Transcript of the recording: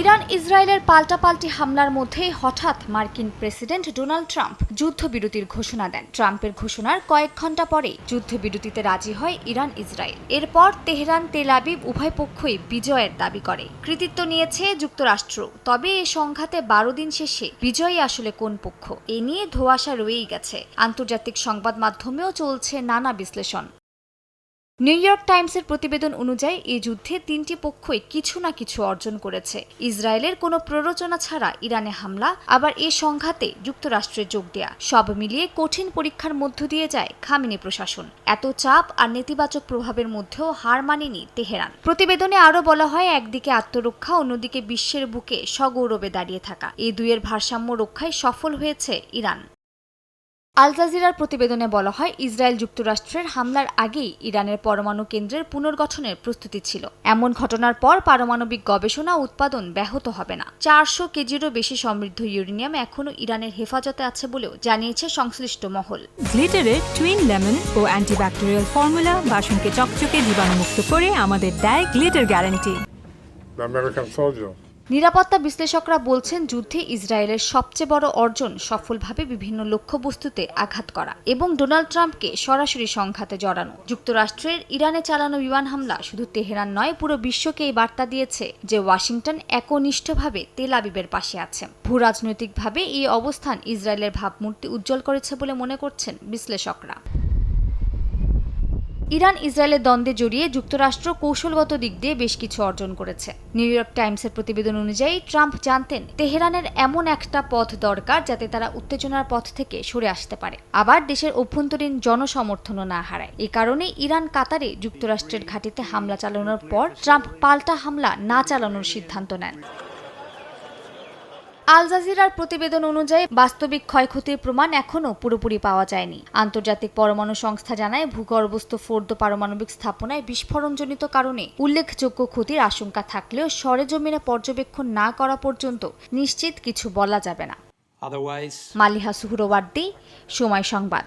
Iran ইসরায়েলের পাল্টাপাল্টি হামলার মধ্যেই হঠাৎ মার্কিন প্রেসিডেন্ট ডোনাল্ড ট্রাম্প যুদ্ধবিরতির ঘোষণা দেন। ট্রাম্পের ঘোষণার কয়েক ঘণ্টা পরে যুদ্ধবিরতিতে রাজি হয় ইরান ইসরায়েল। এরপর তেহরান তেল আবিব উভয় পক্ষই বিজয়ের দাবি করে। কৃতিত্ব নিয়েছে যুক্তরাষ্ট্র। তবে এ সংঘাতে বারো দিন শেষে বিজয়ী আসলে কোন পক্ষ? এ নিয়ে ধোঁয়াশা রয়েই গেছে। আন্তর্জাতিক সংবাদ মাধ্যমেও চলছে নানা বিশ্লেষণ। নিউ ইয়র্ক টাইমসের প্রতিবেদন অনুযায়ী, এই যুদ্ধে তিনটি পক্ষই কিছু না কিছু অর্জন করেছে। ইসরায়েলের কোনো প্ররোচনা ছাড়া ইরানে হামলা, আবার এ সংঘাতে যুক্তরাষ্ট্রের যোগ দেয়া। সব মিলিয়ে কঠিন পরীক্ষার মধ্য দিয়ে যায় খামিনি প্রশাসন। এত চাপ আর নেতিবাচক প্রভাবের মধ্যেও হার মানেনি তেহরান। প্রতিবেদনে আরও বলা হয়, একদিকে আত্মরক্ষা, অন্যদিকে বিশ্বের বুকে সগৌরবে দাঁড়িয়ে থাকা। এই দুইয়ের ভারসাম্য রক্ষায় সফল হয়েছে ইরান। আল জাজিরার প্রতিবেদনে বলা হয় ইসরায়েল যুক্তরাষ্ট্রের হামলার আগেই ইরানের পরমাণু কেন্দ্রের পুনর্গঠনের প্রস্তুতি ছিল। এমন ঘটনার পর পারমাণবিক গবেষণা উৎপাদন ব্যাহত হবে না। চারশো কেজিরও বেশি সমৃদ্ধ ইউরেনিয়াম এখনও ইরানের হেফাজতে আছে বলেও জানিয়েছে সংশ্লিষ্ট মহল। গ্লিটারের টুইন লেমন ও অ্যান্টিব্যাকটেরিয়াল ফর্মুলা বাসনকে চকচকে জীবাণুমুক্ত করে আমাদের দেয় Glitter guarantee. The American soldier. নিরাপত্তা বিশ্লেষকরা বলছেন যুদ্ধে ইসরায়েলের সবচেয়ে বড় অর্জন সফলভাবে বিভিন্ন লক্ষ্যবস্তুতে আঘাত করা এবং ডোনাল্ড ট্রাম্পকে সরাসরি সংঘাতে জড়ানো। যুক্তরাষ্ট্রের ইরানে চালানো বিমান হামলা শুধু তেহরান নয়, পুরো বিশ্বকে এই বার্তা দিয়েছে যে ওয়াশিংটন একনিষ্ঠভাবে তেল আবিবের পাশে আছে। ভূ রাজনৈতিকভাবে এই অবস্থান ইসরায়েলের ভাবমূর্তি উজ্জ্বল করেছে বলে মনে করছেন বিশ্লেষকরা। ইরান ইসরায়েলের দ্বন্দ্বে জড়িয়ে যুক্তরাষ্ট্র কৌশলগত দিক দিয়ে বেশ কিছু অর্জন করেছে। নিউ ইয়র্ক টাইমসের প্রতিবেদন অনুযায়ী, ট্রাম্প জানতেন, তেহরানের এমন একটা পথ দরকার যাতে তারা উত্তেজনার পথ থেকে সরে আসতে পারে। আবার দেশের অভ্যন্তরীণ জনসমর্থনও না হারায়। এ কারণে ইরান কাতারে যুক্তরাষ্ট্রের ঘাঁটিতে হামলা চালানোর পর ট্রাম্প পাল্টা হামলা না চালানোর সিদ্ধান্ত নেন। আল জাজিরার প্রতিবেদন অনুযায়ী বাস্তবিক ক্ষয়ক্ষতির প্রমাণ এখনও পুরোপুরি পাওয়া যায়নি। আন্তর্জাতিক পরমাণু সংস্থা জানায় ভূগর্ভস্থ ফোর্দ পারমাণবিক স্থাপনায় বিস্ফোরণজনিত কারণে উল্লেখযোগ্য ক্ষতির আশঙ্কা থাকলেও সরেজমিনে পর্যবেক্ষণ না করা পর্যন্ত নিশ্চিত কিছু বলা যাবে না। মালিহা সুহরওয়ার্দী সময় সংবাদ।